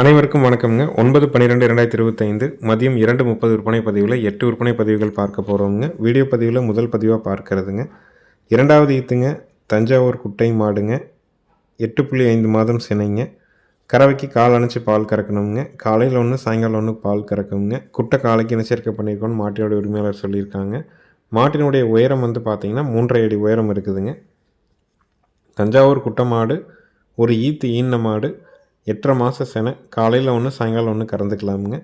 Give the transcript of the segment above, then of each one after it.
அனைவருக்கும் வணக்கம்ங்க. ஒன்பது பன்னிரெண்டு ரெண்டாயிரத்தி இருபத்தைந்து மதியம் இரண்டு முப்பது விற்பனை பதிவில் எட்டு விற்பனை பதிவுகள் பார்க்க போகிறோங்க வீடியோ பதிவில் முதல் பதிவாக பார்க்கறதுங்க. இரண்டாவது ஈத்துங்க தஞ்சாவூர் குட்டை மாடுங்க. எட்டு புள்ளி ஐந்து மாதம் சினைங்க. கறவைக்கு கால் அணைச்சி பால் கறக்கணுங்க காலையில் ஒன்று சாயங்காலம் ஒன்று பால் கறக்குங்க. குட்டை காலைக்கு இணைச்சேர்க்கை பண்ணியிருக்கோன்னு மாட்டினுடைய உரிமையாளர் சொல்லியிருக்காங்க. மாட்டினுடைய உயரம் வந்து பார்த்திங்கன்னா மூன்றரை அடி உயரம் இருக்குதுங்க. தஞ்சாவூர் குட்டை மாடு ஒரு ஈத்து ஈன மாடு எட்டரை மாத செனை. காலையில் ஒன்று சாயங்காலம் ஒன்று கறந்துக்கலாமுங்க.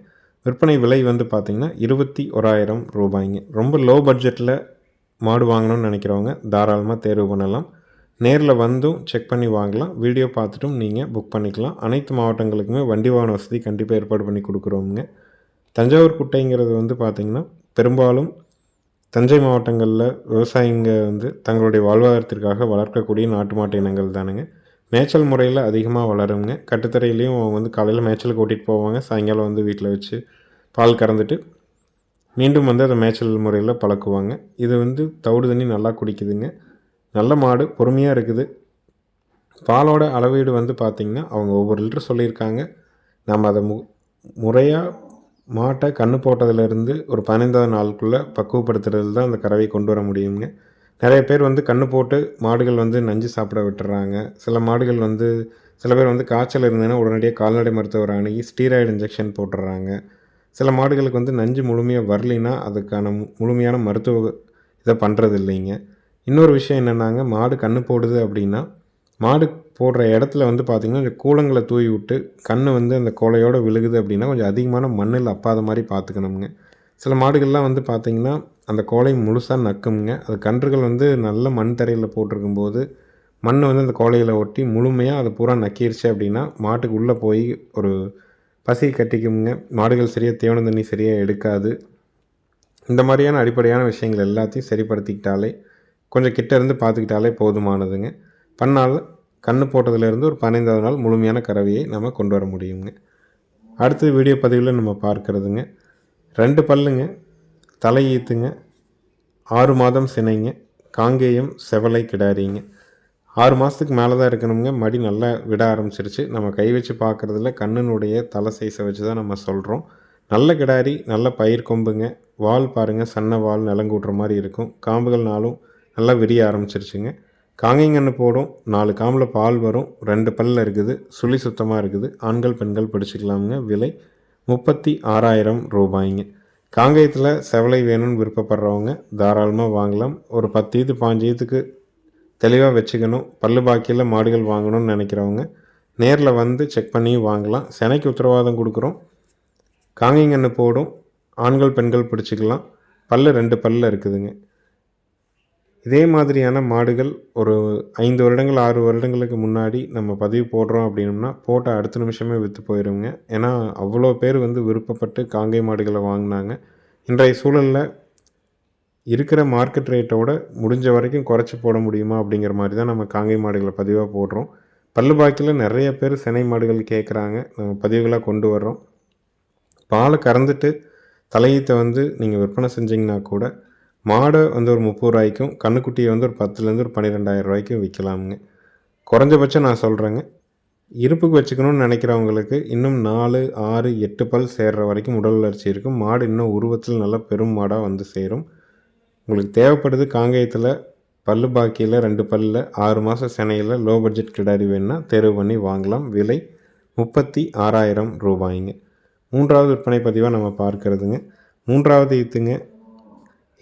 விற்பனை விலை வந்து பார்த்திங்கன்னா இருபத்தி ஓராயிரம் ரூபாய்ங்க. ரொம்ப லோ பட்ஜெட்டில் மாடு வாங்கணும்னு நினைக்கிறவங்க தாராளமாக தேர்வு பண்ணலாம். நேரில் வந்தும் செக் பண்ணி வாங்கலாம். வீடியோ பார்த்துட்டும் நீங்கள் புக் பண்ணிக்கலாம். அனைத்து மாவட்டங்களுக்குமே வண்டி வாகன வசதி கண்டிப்பாக ஏற்பாடு பண்ணி கொடுக்குறோமுங்க. தஞ்சாவூர் குட்டைங்கிறது வந்து பார்த்திங்கன்னா பெரும்பாலும் தஞ்சை மாவட்டங்களில் விவசாயிங்க வந்து தங்களுடைய வாழ்வாதாரத்திற்காக வளர்க்கக்கூடிய நாட்டு மாட்டு இனங்கள் தானுங்க. மேய்ச்சல் முறையில் அதிகமாக வளருங்க. கட்டுத்தரையிலையும் அவங்க வந்து காலையில் மேய்ச்சலுக்கு கூட்டிகிட்டு போவாங்க. சாயங்காலம் வந்து வீட்டில் வச்சு பால் கறந்துட்டு மீண்டும் வந்து அதை மேய்ச்சல் முறையில் பழக்குவாங்க. இது வந்து தவிடு தண்ணி நல்லா குடிக்குதுங்க. நல்ல மாடு பொறுமையாக இருக்குது. பாலோட அளவீடு வந்து பார்த்திங்கன்னா அவங்க ஒவ்வொரு லிட்டர் சொல்லியிருக்காங்க. நம்ம அதை மு முறையாக மாட்டை கன்று போட்டதுலேருந்து ஒரு பதினைந்தாவது நாளுக்குள்ளே பக்குவப்படுத்துறது தான் அந்த கறவை கொண்டு வர முடியுங்க. நிறைய பேர் வந்து கன்று போட்டு மாடுகள் வந்து நஞ்சு சாப்பிட விட்டுறாங்க. சில மாடுகள் வந்து சில பேர் வந்து காய்ச்சல் இருந்ததுன்னா உடனடியாக கால்நடை மருத்துவர் அணுகி ஸ்டீராய்டு இன்ஜெக்ஷன் போட்டுடுறாங்க சில மாடுகளுக்கு வந்து நஞ்சு முழுமையாக வரலினா அதுக்கான மு- முழுமையான மருத்துவ இதை பண்ணுறது இல்லைங்க. இன்னொரு விஷயம் என்னென்னாங்க மாடு கன்று போடுது அப்படின்னா மாடு போடுற இடத்துல வந்து பார்த்திங்கன்னா கொஞ்சம் கூலங்களை தூவி விட்டு கன்று வந்து அந்த கோலையோடு விழுகுது அப்படின்னா கொஞ்சம் அதிகமான மண்ணில் அப்பாத மாதிரி பார்த்துக்கணுங்க சில மாடுகள்லாம் வந்து பார்த்திங்கன்னா அந்த கோலை முழுசாக நக்குங்க. அது கன்றுகள் வந்து நல்ல மண் தரையில் போட்டிருக்கும்போது மண் வந்து அந்த கோலையில் ஒட்டி முழுமையாக அதை பூரா நக்கிருச்சு அப்படின்னா மாட்டுக்கு உள்ளே போய் ஒரு பசி கட்டிக்குங்க மாடுகள் சரியாக தேவன தண்ணி சரியாக எடுக்காது. இந்த மாதிரியான அடிப்படையான விஷயங்கள் எல்லாத்தையும் சரிப்படுத்திக்கிட்டாலே கொஞ்சம் கிட்ட இருந்து பார்த்துக்கிட்டாலே போதுமானதுங்க. பண்ணால் கண்ணு போட்டதுலேருந்து ஒரு பதினைந்தாவது நாள் முழுமையான கறவையை நம்ம கொண்டு வர முடியுங்க. அடுத்த வீடியோ பதிவில் நம்ம பார்க்குறதுங்க. ரெண்டு பல்லுங்க. தலை ஈத்துங்க ஆறு மாதம் சினைங்க. காங்கேயம் செவலை கிடாரிங்க. ஆறு மாதத்துக்கு மேலே தான் இருக்கணுங்க மடி நல்லா விட ஆரம்பிச்சிருச்சு. நம்ம கை வச்சு பார்க்குறதுல கண்ணினுடைய தலை சைஸை வச்சு தான் நம்ம சொல்கிறோம் நல்ல கிடாரி நல்ல பயிர் கொம்புங்க. வால் பாருங்கள் சன்ன வால் நிலங்கூட்டுற மாதிரி இருக்கும். காம்புகள் நாளும் நல்லா விரிய ஆரம்பிச்சிருச்சுங்க. காங்கைங்கன்னு போடும். நாலு காம்பில் பால் வரும். ரெண்டு பல்ல இருக்குது. சுழி சுத்தமாக இருக்குது. ஆண்கள் பெண்கள் பிடிச்சிக்கலாமுங்க. விலை முப்பத்தி ஆறாயிரம் ரூபாய்ங்க. காங்கேயத்தில் செவலை வேணும்னு விருப்பப்படுறவங்க தாராளமாக வாங்கலாம். ஒரு பத்து ஈத்து பாஞ்சு ஈத்துக்கு தெளிவாக வச்சுக்கணும். பல்லு பாக்கியில் மாடுகள் வாங்கணும்னு நினைக்கிறவங்க நேரில் வந்து செக் பண்ணி வாங்கலாம். செனைக்கு உத்தரவாதம் கொடுக்குறோம். காங்கைங்கன்று போடும். ஆண்கள் பெண்கள் பிடிச்சிக்கலாம். பல்லு ரெண்டு பல்லு இருக்குதுங்க. இதே மாதிரியான மாடுகள் ஒரு ஐந்து வருடங்கள் ஆறு வருடங்களுக்கு முன்னாடி நம்ம பதிவு போடுறோம் அப்படின்னம்னா போட்ட அடுத்த நிமிஷமே விற்று போயிடுங்க ஏன்னா அவ்வளோ பேர் வந்து விருப்பப்பட்டு காங்கை மாடுகளை வாங்கினாங்க. இன்றைய சூழலில் இருக்கிற மார்க்கெட் ரேட்டோட முடிஞ்ச வரைக்கும் குறைச்சி போட முடியுமா அப்படிங்கிற மாதிரி தான் நம்ம காங்கை மாடுகளை பதிவாக போடுறோம். பல்லு பாக்கியில் நிறைய பேர் சினை மாடுகள் கேட்குறாங்க. நம்ம பதிவுகளாக கொண்டு வர்றோம். பாலை கறந்துட்டு தலையீத்தை வந்து நீங்கள் விற்பனை செஞ்சிங்கன்னா கூட மாடை வந்து ஒரு முப்பது ரூபாய்க்கும் கண்ணுக்குட்டியை வந்து ஒரு பத்துலேருந்து ஒரு பன்னிரெண்டாயிரம் ரூபாய்க்கும் விற்கலாமுங்க. குறைஞ்சபட்சம் நான் சொல்கிறேங்க இருப்புக்கு வச்சுக்கணும்னு நினைக்கிறவங்களுக்கு இன்னும் நாலு ஆறு எட்டு பல் சேர்கிற வரைக்கும் உடல் வளர்ச்சி இருக்கும். மாடு இன்னும் உருவத்தில் நல்ல பெரும் மாடாக வந்து சேரும். உங்களுக்கு தேவைப்படுது காங்கேயத்தில் பல்லு பாக்கியில் ரெண்டு பல்லில் ஆறு மாதம் சென்னையில் லோ பட்ஜெட் கிடாரி வேணுன்னா தேர்வு பண்ணி வாங்கலாம். விலை முப்பத்தி ஆறாயிரம் ரூபாய்ங்க. மூன்றாவது விற்பனை பதிவாக நம்ம பார்க்கறதுங்க. மூன்றாவது ஈத்துங்க.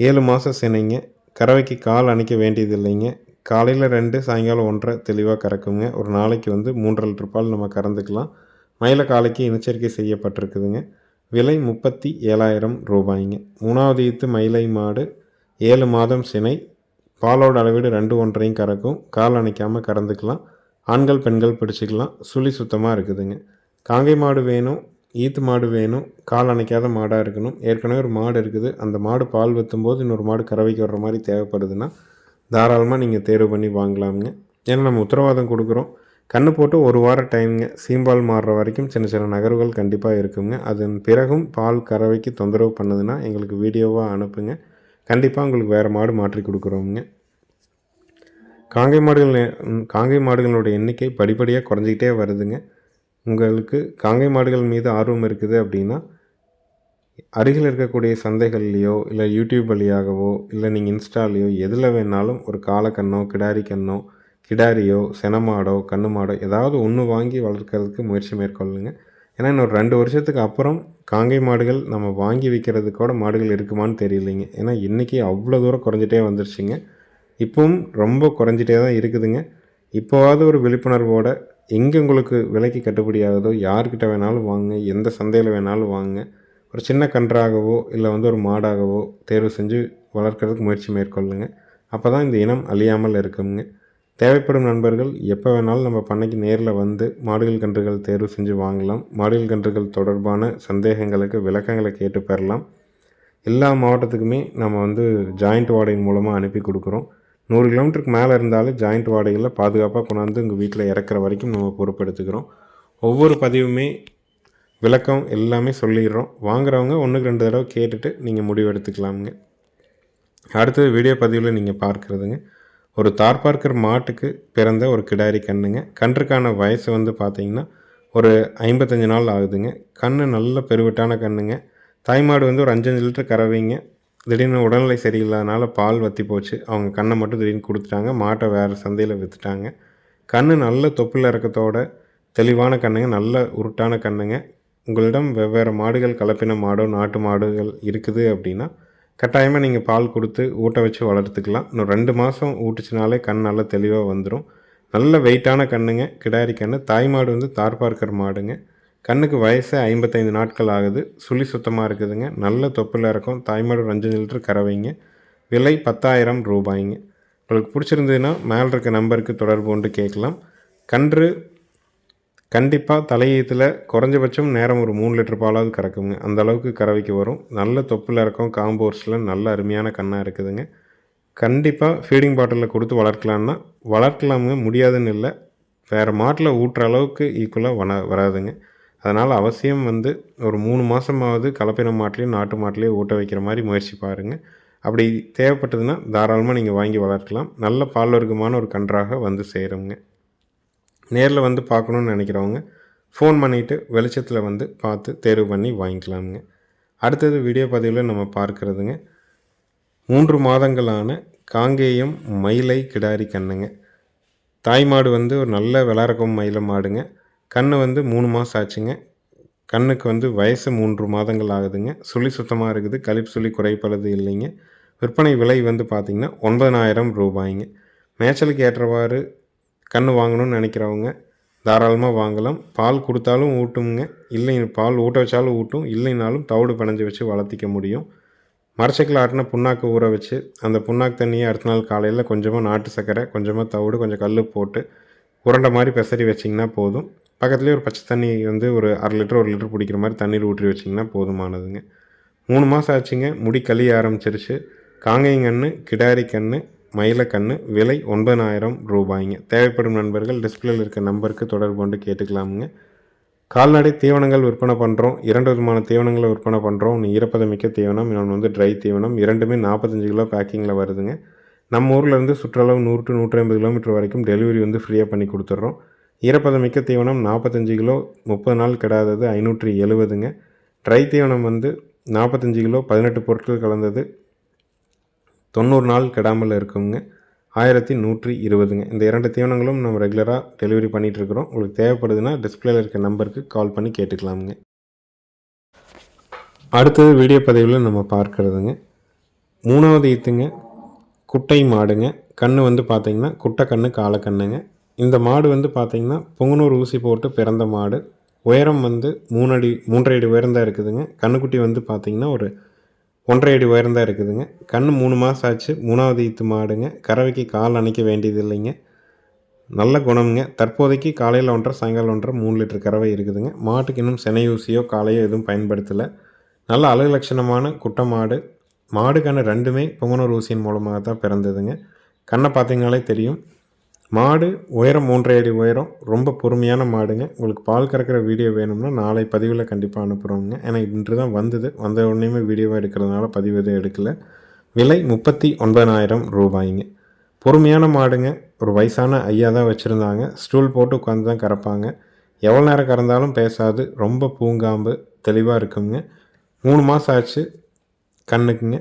ஏழு மாதம் சினைங்க. கறவைக்கு கால் அணைக்க வேண்டியது இல்லைங்க காலையில் ரெண்டு சாயங்காலம் ஒன்றரை தெளிவாக கறக்குங்க. ஒரு நாளைக்கு வந்து மூன்றரை லிட்டர் பால் நம்ம கறந்துக்கலாம். மயில காலைக்கு இனச்சரிக்கை செய்யப்பட்டிருக்குதுங்க. விலை முப்பத்தி ஏழாயிரம் ரூபாய்ங்க. மூணாவது ஈத்து மயிலை மாடு ஏழு மாதம் சினை. பாலோட அளவீடு ரெண்டு ஒன்றையும் கறக்கும். கால் அணைக்காமல் கறந்துக்கலாம். ஆண்கள் பெண்கள் பிடிச்சிக்கலாம். சுழி சுத்தமாக இருக்குதுங்க. காங்கை மாடு வேணும். ஈத்து மாடு வேணும். கால் அணைக்காத மாடாக இருக்கணும். ஏற்கனவே ஒரு மாடு இருக்குது. அந்த மாடு பால் வற்றும்போது இன்னொரு மாடு கறவைக்கு வர்ற மாதிரி தேவைப்படுதுன்னா தாராளமாக நீங்கள் தேர்வு பண்ணி வாங்கலாமுங்க. ஏன்னா நம்ம உத்தரவாதம் கொடுக்குறோம். கண்ணு போட்டு ஒரு வாரம் டைமுங்க. சீம்பால் மாறுற வரைக்கும் சின்ன சின்ன நகர்வுகள் கண்டிப்பாக இருக்குங்க. அதன் பிறகும் பால் கறவைக்கு தொந்தரவு பண்ணுதுன்னா எங்களுக்கு வீடியோவாக அனுப்புங்க. கண்டிப்பாக உங்களுக்கு வேறு மாடு மாற்றி கொடுக்குறோமுங்க. காங்கை மாடுகள் காங்கை மாடுகளோட எண்ணிக்கை படிப்படியாக குறைஞ்சிக்கிட்டே வருதுங்க. உங்களுக்கு காங்கை மாடுகள் மீது ஆர்வம் இருக்குது அப்படின்னா அருகில் இருக்கக்கூடிய சந்தைகள்லையோ இல்லை யூடியூப் வழியாகவோ இல்லை நீங்கள் இன்ஸ்டாலேயோ எதில் வேணாலும் ஒரு காலக்கண்ணோ கிடாரி கண்ணோ கிடாரியோ செனமாடோ கண்ணு மாடோ ஏதாவது ஒன்று வாங்கி வளர்க்கறதுக்கு முயற்சி மேற்கொள்ளுங்க. ஏன்னா இன்னொரு ரெண்டு வருஷத்துக்கு அப்புறம் காங்கை மாடுகள் நம்ம வாங்கி விற்கிறதுக்கோட மாடுகள் இருக்குமான்னு தெரியலைங்க. ஏன்னா இன்றைக்கி அவ்வளோ தூரம் குறைஞ்சிட்டே வந்துருச்சுங்க. இப்பவும் ரொம்ப குறைஞ்சிட்டே தான் இருக்குதுங்க. இப்போவாவது ஒரு விழிப்புணர்வோட எங்கே உங்களுக்கு விலைக்கு கட்டுப்படி ஆகுதோ யார்கிட்ட வேணாலும் வாங்க எந்த சந்தையில் வேணாலும் வாங்க ஒரு சின்ன கன்றாகவோ இல்லை வந்து ஒரு மாடாகவோ தேர்வு செஞ்சு வளர்க்குறதுக்கு முயற்சி மேற்கொள்ளுங்க. அப்போ தான் இந்த இனம் அழியாமல் இருக்குங்க. தேவைப்படும் நண்பர்கள் எப்போ வேணாலும் நம்ம பண்ணைக்கு நேரில் வந்து மாடுகள் கன்றுகள் தேர்வு செஞ்சு வாங்கலாம். மாடுகள் கன்றுகள் தொடர்பான சந்தேகங்களுக்கு விளக்கங்களை கேட்டு பெறலாம். எல்லா மாவட்டத்துக்குமே நம்ம வந்து ஜாயிண்ட் வாடகை மூலமாக அனுப்பி கொடுக்குறோம். நூறு கிலோமீட்டருக்கு மேலே இருந்தாலும் ஜாயிண்ட் வாடகையில் பாதுகாப்பாக கொண்டாந்து உங்கள் வீட்டில் இறக்குற வரைக்கும் நம்ம பொறுப்பெடுத்துக்கிறோம். ஒவ்வொரு பதிவுமே விளக்கம் எல்லாமே சொல்லிடுறோம். வாங்குறவங்க ஒன்றுக்கு ரெண்டு தடவை கேட்டுட்டு நீங்கள் முடிவு எடுத்துக்கலாமுங்க. அடுத்தது வீடியோ பதிவில் நீங்கள் பார்க்குறதுங்க. ஒரு தார்பார்க்கர் மாட்டுக்கு பிறந்த ஒரு கிடாரி கண்ணுங்க. கன்றுக்கான வயசு வந்து பார்த்திங்கன்னா ஒரு ஐம்பத்தஞ்சு நாள் ஆகுதுங்க. கண்ணு நல்ல பெருவிட்டான கண்ணுங்க. தாய்மாடு வந்து ஒரு அஞ்சஞ்சு லிட்டர் கறவைங்க. திடீர்னு உடல்நிலை சரியில்லாதனால பால் வற்றி போச்சு. அவங்க கண்ணை மட்டும் திடீர்னு கொடுத்துட்டாங்க. மாட்டை வேறு சந்தையில் விற்றுட்டாங்க கண் நல்ல தொப்புள் இறக்கத்தோட தெளிவான கண்ணுங்க நல்ல உருட்டான கண்ணுங்க. உங்களிடம் வெவ்வேறு மாடுகள் கலப்பின மாடோ நாட்டு மாடுகள் இருக்குது அப்படின்னா கட்டாயமாக நீங்கள் பால் கொடுத்து ஊட்ட வச்சு வளர்த்துக்கலாம். இன்னும் ரெண்டு மாதம் ஊட்டுச்சுனாலே கண் நல்லா தெளிவாக வந்துடும் நல்ல வெயிட்டான கண்ணுங்க கிடாரி கண்ணு. தாய் மாடு வந்து தார்பார்க்கர் மாடுங்க. கண்ணுக்கு வயசு ஐம்பத்தைந்து நாட்கள் ஆகுது. சுழி சுத்தமாக இருக்குதுங்க. நல்ல தொப்பில் இருக்கும். தாய்மாடு அஞ்சு லிட்டர் கறவைங்க விலை பத்தாயிரம் ரூபாய்ங்க. உங்களுக்கு பிடிச்சிருந்ததுன்னா மேலே இருக்க நம்பருக்கு தொடர்பு கொண்டு கேட்கலாம். கன்று கண்டிப்பாக தலையீத்தில் குறைஞ்சபட்சம் நேரம் ஒரு மூணு லிட்டர் பாலாவது கறக்குங்க. அந்த அளவுக்கு கறவைக்கு வரும். நல்ல தொப்பில் இருக்கும். காம்போர்ஸில் நல்ல அருமையான கண்ணாக இருக்குதுங்க. கண்டிப்பாக ஃபீடிங் பாட்டிலில் கொடுத்து வளர்க்கலான்னா வளர்க்கலாமுங்க. முடியாதுன்னு இல்லை. வேறு மாட்டில் ஊட்டுற அளவுக்கு ஈக்குவலாக வன வராதுங்க. அதனால் அவசியம் வந்து ஒரு மூணு மாதமாவது கலப்பின மாட்டிலையும் நாட்டு மாட்டிலையும் ஊட்ட வைக்கிற மாதிரி முயற்சி பாருங்கள் அப்படி தேவைப்பட்டதுன்னா தாராளமாக நீங்கள் வாங்கி வளர்க்கலாம். நல்ல பால் வர்க்கமான ஒரு கன்றாக வந்து சேருங்க. நேரில் வந்து பார்க்கணுன்னு நினைக்கிறவங்க ஃபோன் பண்ணிவிட்டு வெளிச்சத்தில் வந்து பார்த்து தேர்வு பண்ணி வாங்கிக்கலாமுங்க. அடுத்தது வீடியோ பதிவில் நம்ம பார்க்குறதுங்க. மூன்று மாதங்களான காங்கேயம் மயிலை கிடாரி கண்ணுங்க. தாய் மாடு வந்து ஒரு நல்ல விளாரக்கம் மயில மாடுங்க. கண் வந்து மூணு மாதம் ஆச்சுங்க. கண்ணுக்கு வந்து வயசு மூன்று மாதங்கள் ஆகுதுங்க. சுழி சுத்தமாக இருக்குது. கழிப்பு சுழி குறைப்பளது இல்லைங்க. விற்பனை விலை வந்து பார்த்திங்கன்னா ஒன்பதனாயிரம் ரூபாய்ங்க. மேய்ச்சலுக்கு ஏற்றவாறு கன்று வாங்கணும்னு நினைக்கிறவங்க தாராளமாக வாங்கலாம். பால் கொடுத்தாலும் ஊட்டுங்க இல்லை பால் ஊட்ட வச்சாலும் ஊட்டும். இல்லைனாலும் தவிடு பிணைஞ்சு வச்சு வளர்த்திக்க முடியும். மரச்சக்கில் ஆட்டின புண்ணாக்கு ஊற வச்சு அந்த புண்ணாக்கு தண்ணியை அடுத்த நாள் காலையில் கொஞ்சமாக நாட்டு சக்கரை கொஞ்சமாக தவிடு கொஞ்சம் கல் போட்டு உருண்டை மாதிரி பெசரி வச்சிங்கன்னா போதும். பக்கத்துலேயே ஒரு பச்சை தண்ணி வந்து ஒரு அரை லிட்டர் ஒரு லிட்டர் பிடிக்கிற மாதிரி தண்ணீர் ஊற்றி வச்சிங்கன்னா போதுமானதுங்க. மூணு மாதம் ஆச்சுங்க. முடி கழிய ஆரம்பிச்சிருச்சு. காங்கைங்கன்று கிடாரி கன்று மயிலக்கன்று விலை ஒன்பதாயிரம் ரூபாய்ங்க. தேவைப்படும் நண்பர்கள் டிஸ்பிளேல இருக்க நம்பருக்கு தொடர்பு கொண்டு கேட்டுக்கலாமுங்க. கால்நடை தீவனங்கள் விற்பனை பண்ணுறோம் இரண்டு விதமான தீவனங்களை விற்பனை பண்ணுறோம் ஒன்று ஈரப்பதமிக்க தீவனம் இன்னொன்று வந்து ட்ரை தீவனம். இரண்டுமே நாற்பத்தஞ்சு கிலோ பேக்கிங்கில் வருதுங்க. நம்ம ஊர்லேருந்து சுற்றளவு நூறு டு நூற்றி ஐம்பது கிலோமீட்டர் வரைக்கும் டெலிவரி வந்து ஃப்ரீயாக பண்ணி கொடுத்துட்றோம். ஈரப்பதமிக்க தீவனம் நாற்பத்தஞ்சு கிலோ முப்பது நாள் கிடாதது ஐநூற்றி எழுபதுங்க. ட்ரை தீவனம் வந்து நாற்பத்தஞ்சு கிலோ பதினெட்டு பொருட்கள் கலந்தது தொண்ணூறு நாள் கெடாமல் இருக்குங்க. ஆயிரத்தி நூற்றி இருபதுங்க. இந்த இரண்டு தீவனங்களும் நம்ம ரெகுலராக டெலிவரி பண்ணிகிட்ருக்குறோம் உங்களுக்கு தேவைப்படுதுன்னா டிஸ்பிளேல இருக்க நம்பருக்கு கால் பண்ணி கேட்டுக்கலாமுங்க. அடுத்தது வீடியோ பதிவில் நம்ம பார்க்குறதுங்க. மூணாவது ஈத்துங்க. குட்டை மாடுங்க. கன்று வந்து பார்த்திங்கன்னா குட்டை கன்று காலக்கண்ணுங்க. இந்த மாடு வந்து பார்த்திங்கன்னா பொங்கனூர் ஊசி போட்டு பிறந்த மாடு. உயரம் வந்து மூணடி மூன்றரை அடி உயரம் இருக்குதுங்க. கண்ணுக்குட்டி வந்து பார்த்திங்கன்னா ஒரு ஒன்றரை அடி உயரம் இருக்குதுங்க. கண் மூணு மாதம் ஆச்சு மூணாவது ஈத்து மாடுங்க. கறவைக்கு கால் அணைக்க வேண்டியது இல்லைங்க. நல்ல குணம்ங்க. தற்போதைக்கு காலையில் ஒன்றரை சாயங்காலம் ஒன்றரை மூணு லிட்டர் கறவை இருக்குதுங்க. மாட்டுக்கு இன்னும் செனையூசியோ காலையோ எதுவும் பயன்படுத்தலை. நல்ல அழகு லட்சணமான குட்டை மாடு. மாடுக்கான ரெண்டுமே பொங்கனூர் ஊசியின் மூலமாக தான் பிறந்ததுங்க. கண்ணை பார்த்தீங்கனாலே தெரியும். மாடு உயரம் மூன்றரை அடி உயரம் ரொம்ப பொறுமையான மாடுங்க. உங்களுக்கு பால் கறக்கிற வீடியோ வேணும்னா நாளை பதிவில் கண்டிப்பாக அனுப்புகிறோங்க ஏன்னா இன்று தான் வந்தது. வந்த உடனேயுமே வீடியோவாக எடுக்கிறதுனால பதிவு எதுவும் எடுக்கலை. விலை முப்பத்தி ஒன்பதாயிரம் ரூபாய்ங்க. பொறுமையான மாடுங்க. ஒரு வயசான ஐயா தான் வச்சுருந்தாங்க. ஸ்டூல் போட்டு உட்காந்து தான் கறப்பாங்க. எவ்வளோ நேரம் கறந்தாலும் பேசாது. ரொம்ப பூங்காம்பு தெளிவாக இருக்குங்க. மூணு மாதம் ஆச்சு கண்ணுக்குங்க.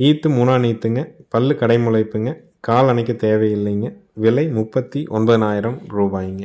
ஈத்து மூணா நீத்துங்க. பல்லு கடைமுளைப்புங்க. கால் அணைக்க தேவையில்லைங்க. விலை முப்பத்தி ஒன்பதனாயிரம் ரூபாய்ங்க.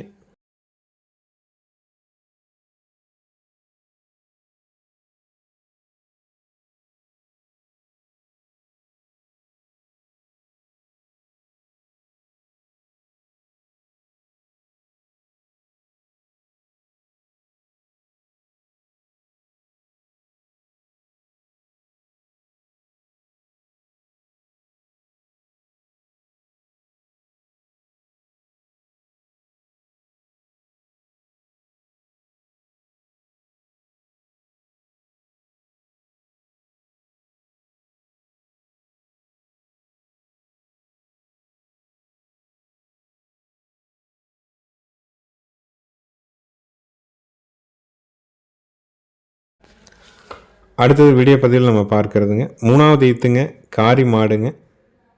அடுத்தது வீடியோ பதிவில் நம்ம பார்க்கறதுங்க. மூணாவது ஈத்துங்க காரி மாடுங்க.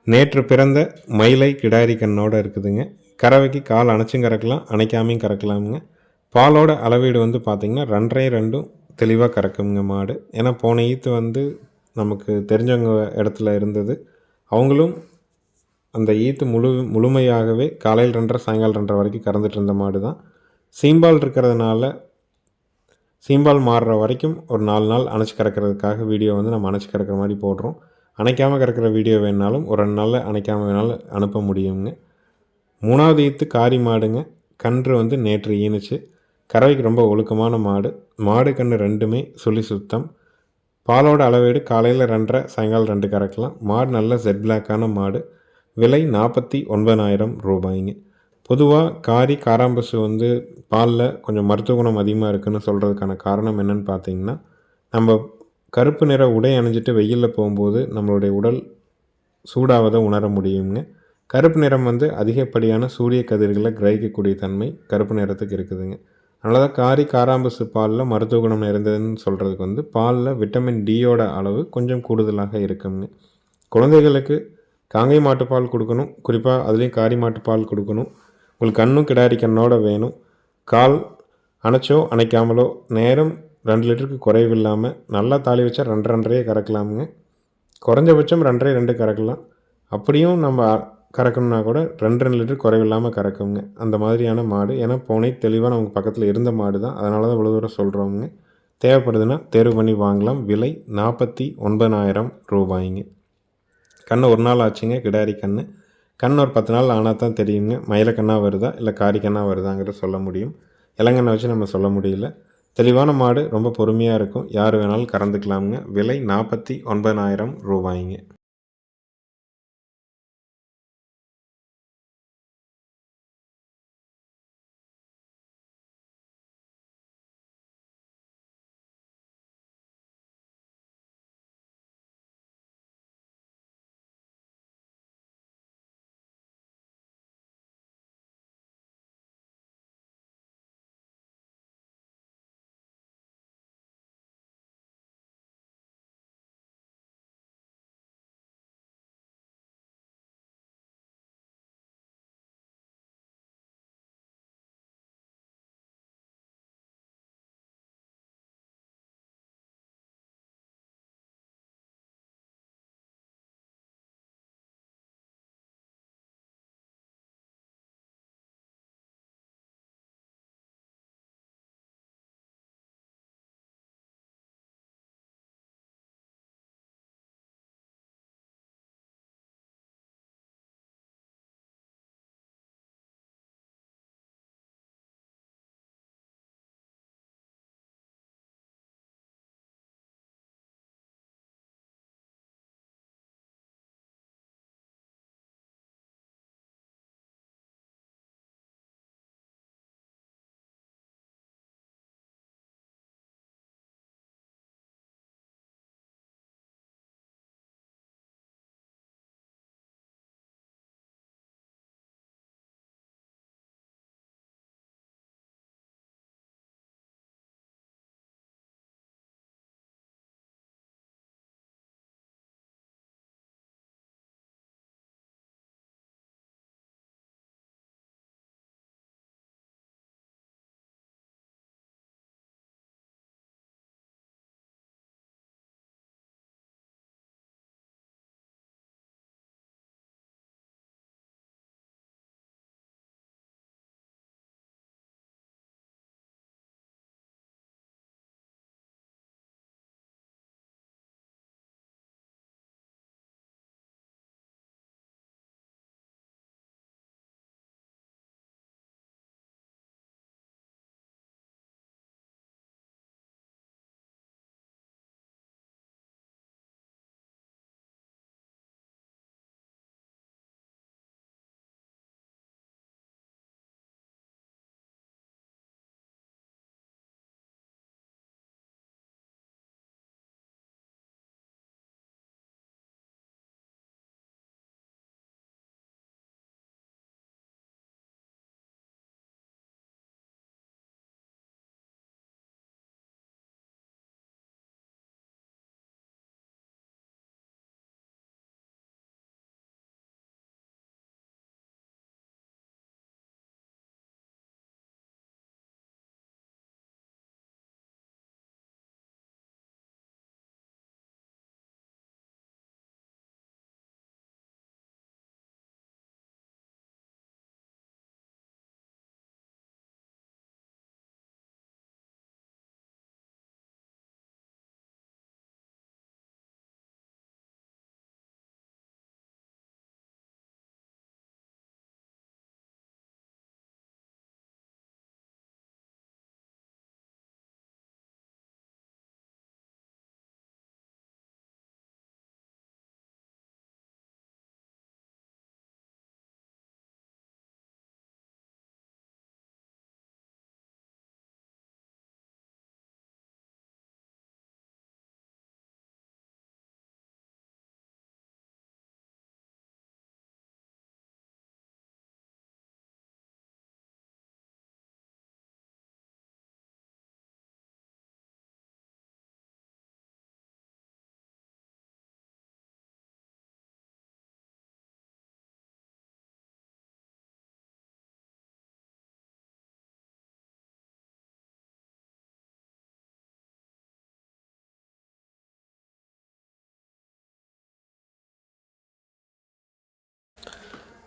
நேற்று பிறந்த மயிலை கிடாரி கண்ணோடு இருக்குதுங்க. கறவைக்கு கால் அணைச்சும் கறக்கலாம் அணைக்காமையும் கறக்கலாமுங்க. பாலோட அளவீடு வந்து பார்த்திங்கன்னா ரெண்டரை ரெண்டும் தெளிவாக கறக்குங்க மாடு. ஏன்னா போன ஈத்து வந்து நமக்கு தெரிஞ்சவங்க இடத்துல இருந்தது. அவங்களும் அந்த ஈத்து முழு முழுமையாகவே காலையில் ரெண்டரை சாயங்காலம் ரெண்டரை வரைக்கும் கறந்துட்டு இருந்த மாடு தான் சீம்பால் இருக்கிறதுனால சீம்பால் மாறுற வரைக்கும் ஒரு நாலு நாள் அணைச்சி கறக்கிறதுக்காக வீடியோ வந்து நம்ம அணைச்சி கறக்கிற மாதிரி போடுறோம். அணைக்காமல் கறக்கிற வீடியோ வேணாலும் ஒரு ரெண்டு நாளில் அணைக்காமல் வேணாலும் அனுப்ப முடியுங்க. மூணாவது ஈத்து காரி மாடுங்க. கன்று வந்து நேற்று ஈனுச்சு. கறவைக்கு ரொம்ப ஒழுக்கமான மாடு. மாடு கன்று ரெண்டுமே சுழி சுத்தம். பாலோட அளவீடு காலையில் ரெண்டரை சாயங்காலம் ரெண்டு கறக்கலாம். மாடு நல்ல செட் பிளாக்கான மாடு. விலை நாற்பத்தி ஒன்பதாயிரம் ரூபாய்ங்க. பொதுவாக காரி காராம்பசு வந்து பாலில் கொஞ்சம் மருத்துவ குணம் அதிகமாக இருக்குன்னு சொல்கிறதுக்கான காரணம் என்னன்னு பார்த்தீங்கன்னா நம்ம கருப்பு நிற உடை அணிஞ்சிட்டு வெயிலில் போகும்போது நம்மளுடைய உடல் சூடாவதை உணர முடியுங்க. கருப்பு நிறம் வந்து அதிகப்படியான சூரிய கதிர்களை கிரகிக்கக்கூடிய தன்மை கருப்பு நிறத்துக்கு இருக்குதுங்க. அதனால தான் காரி காராம்பசு பாலில் மருத்துவ குணம் நிறைந்ததுன்னு சொல்கிறதுக்கு வந்து பாலில் விட்டமின் டியோட அளவு கொஞ்சம் கூடுதலாக இருக்குங்க. குழந்தைகளுக்கு காங்கை மாட்டுப்பால் கொடுக்கணும். குறிப்பாக அதுலேயும் காரி மாட்டுப்பால் கொடுக்கணும். உங்களுக்கு கண்ணும் கிடாரி கண்ணோட வேணும். கால் அணைச்சோ அணைக்காமலோ நேரம் ரெண்டு லிட்டருக்கு குறைவில்லாமல் நல்லா தாலி வச்சா ரெண்டு ரெண்டரையே கறக்கலாமுங்க. குறைஞ்சபட்சம் ரெண்டரை ரெண்டு கறக்கலாம். அப்படியும் நம்ம கறக்கணும்னா கூட ரெண்டு ரெண்டு லிட்டர் குறைவில்லாமல் கறக்குங்க. அந்த மாதிரியான மாடு. ஏன்னா போனை தெளிவாக நமக்கு பக்கத்தில் இருந்த மாடு தான் அதனால தான் இவ்வளோ தூரம் சொல்கிறோமுங்க தேவைப்படுதுன்னா தேர்வு பண்ணி வாங்கலாம். விலை நாற்பத்தி ஒன்பதாயிரம் ரூபாய்ங்க. கண்ணு ஒரு நாள் ஆச்சுங்க. கிடாரி கண்ணு. கண் ஒரு பத்து நாள் ஆனால் தான் தெரியுங்க மயிலக்கண்ணா வருதா? இல்லை காரிக்கண்ணா வருதாங்கிறத சொல்ல முடியும். இளங்கண்ணை வச்சு நம்ம சொல்ல முடியல. தெளிவான மாடு ரொம்ப பொறுமையாக இருக்கும். யார் வேணாலும் கறந்துக்கலாமுங்க. விலை நாற்பத்தி ஒன்பதாயிரம் ரூபாய்ங்க.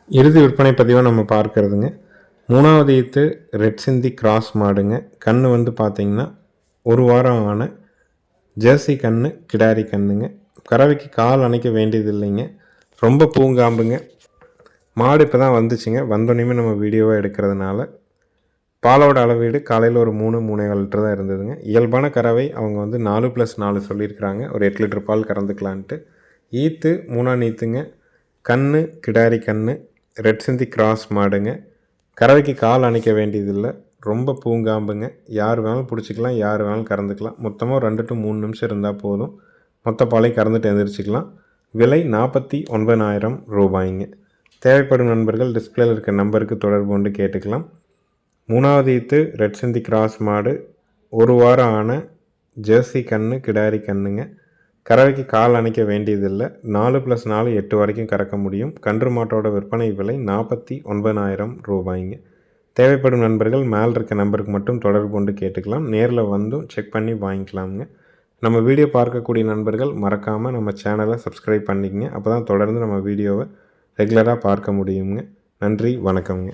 இறுதி விற்பனை பதிவாக நம்ம பார்க்குறதுங்க. மூணாவது ஈத்து ரெட் சிந்தி கிராஸ் மாடுங்க. கன்று வந்து பார்த்தீங்கன்னா ஒரு வாரம் ஆன ஜெர்சி கன்று கிடாரி கன்றுங்க கறவைக்கு கால் அணைக்க வேண்டியது இல்லைங்க ரொம்ப பூங்காம்புங்க. மாடு இப்போ தான் வந்துச்சுங்க. வந்தோடனே நம்ம வீடியோவாக எடுக்கிறதுனால பாலோட அளவீடு காலையில் ஒரு மூணு மூணே லிட்டர் தான் இருந்ததுங்க. இயல்பான கறவை அவங்க வந்து நாலு ப்ளஸ் நாலு சொல்லியிருக்கிறாங்க. ஒரு எட்டு லிட்டர் பால் கறந்துக்கலான்ட்டு. ஈத்து மூணாம் நீத்துங்க கண் கிடாரி கன்று ரெட் சிந்தி கிராஸ் மாடுங்க. கறவைக்கு கால் அணைக்க வேண்டியதில்லை. ரொம்ப பூங்காம்புங்க. யார் வேணாலும் பிடிச்சிக்கலாம் யார் வேணாலும் கறந்துக்கலாம். மொத்தமாக ரெண்டு டு மூணு நிமிஷம் இருந்தால் போதும். மொத்த பாலையும் கறந்துட்டு எழுந்திரிச்சிக்கலாம் விலை நாற்பத்தி ஒன்பதாயிரம் ரூபாய்ங்க. தேவைப்படும் நண்பர்கள் டிஸ்பிளேல இருக்க நம்பருக்கு தொடர்பு கொண்டு கேட்டுக்கலாம். மூணாவது ஈத்து ரெட் சிந்தி கிராஸ் மாடு. ஒரு வாரம் ஆன ஜெர்சி கன்று கிடாரி கன்றுங்க கறவைக்கு கால் அணைக்க வேண்டியதில்லை. நாலு ப்ளஸ் நாலு எட்டு வரைக்கும் கறக்க முடியும். கன்று மாட்டோட விற்பனை விலை நாற்பத்தி ஒன்பதாயிரம் ரூபாய்ங்க. தேவைப்படும் நண்பர்கள் மேலே இருக்க நம்பருக்கு மட்டும் தொடர்பு கொண்டு கேட்டுக்கலாம். நேரில் வந்தும் செக் பண்ணி வாங்கிக்கலாமுங்க. நம்ம வீடியோ பார்க்கக்கூடிய நண்பர்கள் மறக்காமல் நம்ம சேனலை சப்ஸ்கிரைப் பண்ணிக்கங்க. அப்போ தான் தொடர்ந்து நம்ம வீடியோவை ரெகுலராக பார்க்க முடியுங்க. நன்றி வணக்கம்ங்க.